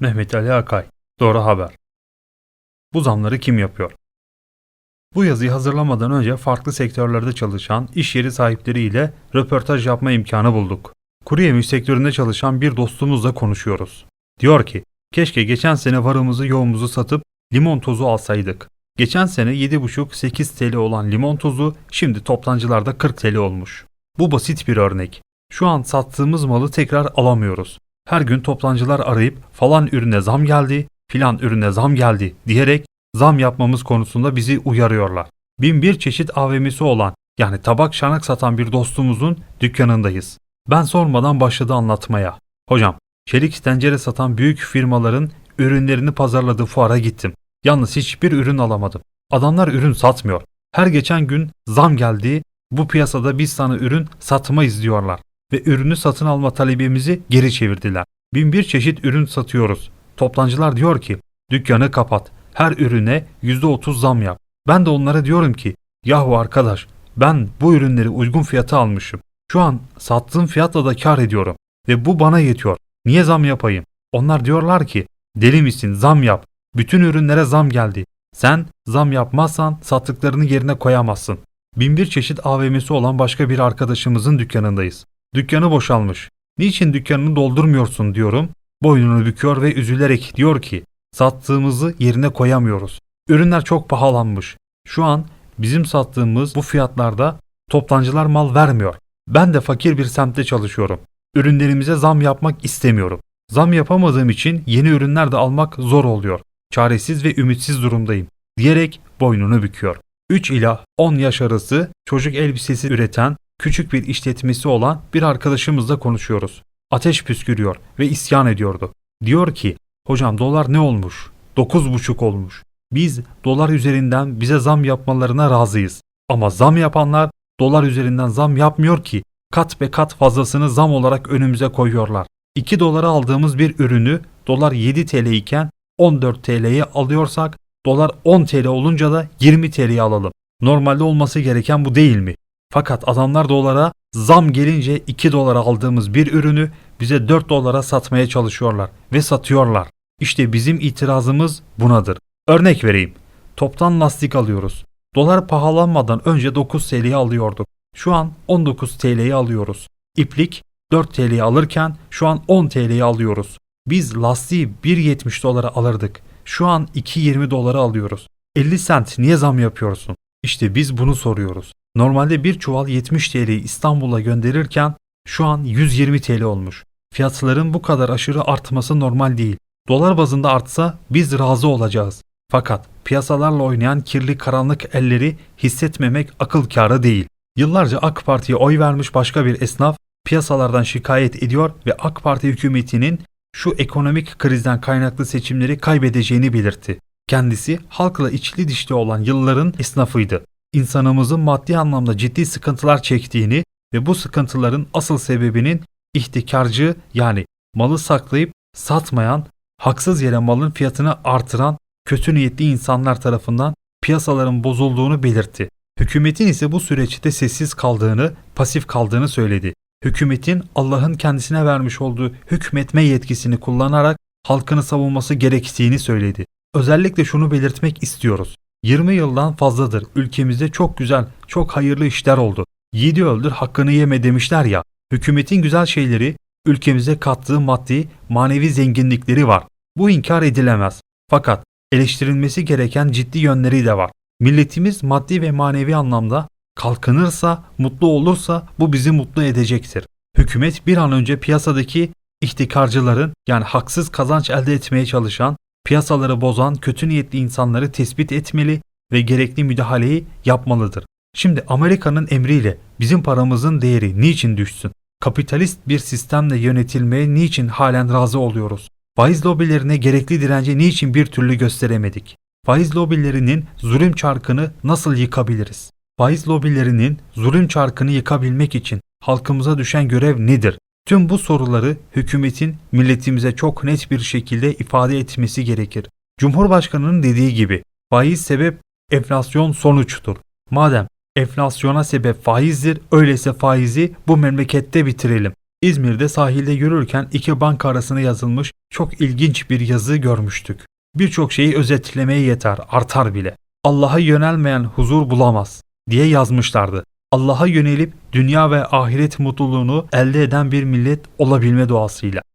Mehmet Ali Akay. Doğru haber. Bu zamları kim yapıyor? Bu yazıyı hazırlamadan önce farklı sektörlerde çalışan iş yeri sahipleriyle röportaj yapma imkanı bulduk. Kuru yemiş sektöründe çalışan bir dostumuzla konuşuyoruz. Diyor ki, keşke geçen sene varımızı yoğumuzu satıp limon tozu alsaydık. Geçen sene 7,5-8 TL olan limon tozu şimdi toptancılarda 40 TL olmuş. Bu basit bir örnek. Şu an sattığımız malı tekrar alamıyoruz. Her gün toptancılar arayıp falan ürüne zam geldi, filan ürüne zam geldi diyerek zam yapmamız konusunda bizi uyarıyorlar. Bin bir çeşit AVM'si olan yani tabak şanak satan bir dostumuzun dükkanındayız. Ben sormadan başladı anlatmaya. Hocam, çelik tencere satan büyük firmaların ürünlerini pazarladığı fuara gittim. Yalnız hiçbir ürün alamadım. Adamlar ürün satmıyor. Her geçen gün zam geldiği bu piyasada biz sana ürün satmayız diyorlar. Ve ürünü satın alma talebimizi geri çevirdiler. Bin bir çeşit ürün satıyoruz. Toptancılar diyor ki dükkanı kapat. Her ürüne %30 zam yap. Ben de onlara diyorum ki yahu arkadaş ben bu ürünleri uygun fiyata almışım. Şu an sattığım fiyatla da kar ediyorum. Ve bu bana yetiyor. Niye zam yapayım? Onlar diyorlar ki deli misin zam yap. Bütün ürünlere zam geldi. Sen zam yapmazsan sattıklarını yerine koyamazsın. Binbir çeşit AVM'si olan başka bir arkadaşımızın dükkanındayız. Dükkanı boşalmış. Niçin dükkanını doldurmuyorsun diyorum. Boynunu büküyor ve üzülerek diyor ki sattığımızı yerine koyamıyoruz. Ürünler çok pahalanmış. Şu an bizim sattığımız bu fiyatlarda toptancılar mal vermiyor. Ben de fakir bir semtte çalışıyorum. Ürünlerimize zam yapmak istemiyorum. Zam yapamadığım için yeni ürünler de almak zor oluyor. Çaresiz ve ümitsiz durumdayım diyerek boynunu büküyor. 3 ila 10 yaş arası çocuk elbisesi üreten küçük bir işletmesi olan bir arkadaşımızla konuşuyoruz. Ateş püskürüyor ve isyan ediyordu. Diyor ki, hocam dolar ne olmuş? 9,5 olmuş. Biz dolar üzerinden bize zam yapmalarına razıyız. Ama zam yapanlar dolar üzerinden zam yapmıyor ki kat be kat fazlasını zam olarak önümüze koyuyorlar. 2 dolara aldığımız bir ürünü dolar 7 TL iken 14 TL'ye alıyorsak dolar 10 TL olunca da 20 TL'ye alalım. Normalde olması gereken bu değil mi? Fakat adamlar dolara zam gelince 2 dolara aldığımız bir ürünü bize 4 dolara satmaya çalışıyorlar ve satıyorlar. İşte bizim itirazımız bunadır. Örnek vereyim. Toptan lastik alıyoruz. Dolar pahalanmadan önce 9 TL'ye alıyorduk. Şu an 19 TL'ye alıyoruz. İplik 4 TL'ye alırken şu an 10 TL'ye alıyoruz. Biz lastiği 1.70 dolara alırdık. Şu an 2.20 dolara alıyoruz. 50 sent niye zam yapıyorsun? İşte biz bunu soruyoruz. Normalde bir çuval 70 TL'yi İstanbul'a gönderirken şu an 120 TL olmuş. Fiyatların bu kadar aşırı artması normal değil. Dolar bazında artsa biz razı olacağız. Fakat piyasalarla oynayan kirli karanlık elleri hissetmemek akıl kârı değil. Yıllarca AK Parti'ye oy vermiş başka bir esnaf piyasalardan şikayet ediyor ve AK Parti hükümetinin şu ekonomik krizden kaynaklı seçimleri kaybedeceğini belirtti. Kendisi halkla içli dişli olan yılların esnafıydı. İnsanımızın maddi anlamda ciddi sıkıntılar çektiğini ve bu sıkıntıların asıl sebebinin ihtikarcı yani malı saklayıp satmayan, haksız yere malın fiyatını artıran kötü niyetli insanlar tarafından piyasaların bozulduğunu belirtti. Hükümetin ise bu süreçte sessiz kaldığını, pasif kaldığını söyledi. Hükümetin Allah'ın kendisine vermiş olduğu hükmetme yetkisini kullanarak halkını savunması gerektiğini söyledi. Özellikle şunu belirtmek istiyoruz. 20 yıldan fazladır ülkemizde çok güzel, çok hayırlı işler oldu. Yiğidi öldür hakkını yeme demişler ya. Hükümetin güzel şeyleri, ülkemize kattığı maddi, manevi zenginlikleri var. Bu inkar edilemez. Fakat eleştirilmesi gereken ciddi yönleri de var. Milletimiz maddi ve manevi anlamda kalkınırsa, mutlu olursa bu bizi mutlu edecektir. Hükümet bir an önce piyasadaki ihtikarcıların yani haksız kazanç elde etmeye çalışan, piyasaları bozan kötü niyetli insanları tespit etmeli ve gerekli müdahaleyi yapmalıdır. Şimdi Amerika'nın emriyle bizim paramızın değeri niçin düşsün? Kapitalist bir sistemle yönetilmeye niçin halen razı oluyoruz? Faiz lobilerine gerekli direnci niçin bir türlü gösteremedik? Faiz lobilerinin zulüm çarkını nasıl yıkabiliriz? Faiz lobilerinin zulüm çarkını yıkabilmek için halkımıza düşen görev nedir? Tüm bu soruları hükümetin milletimize çok net bir şekilde ifade etmesi gerekir. Cumhurbaşkanının dediği gibi faiz sebep, enflasyon sonuçtur. Madem enflasyona sebep faizdir, öyleyse faizi bu memlekette bitirelim. İzmir'de sahilde yürürken iki banka arasına yazılmış çok ilginç bir yazı görmüştük. Birçok şeyi özetlemeye yeter, artar bile. Allah'a yönelmeyen huzur bulamaz diye yazmışlardı. Allah'a yönelip dünya ve ahiret mutluluğunu elde eden bir millet olabilme duasıyla.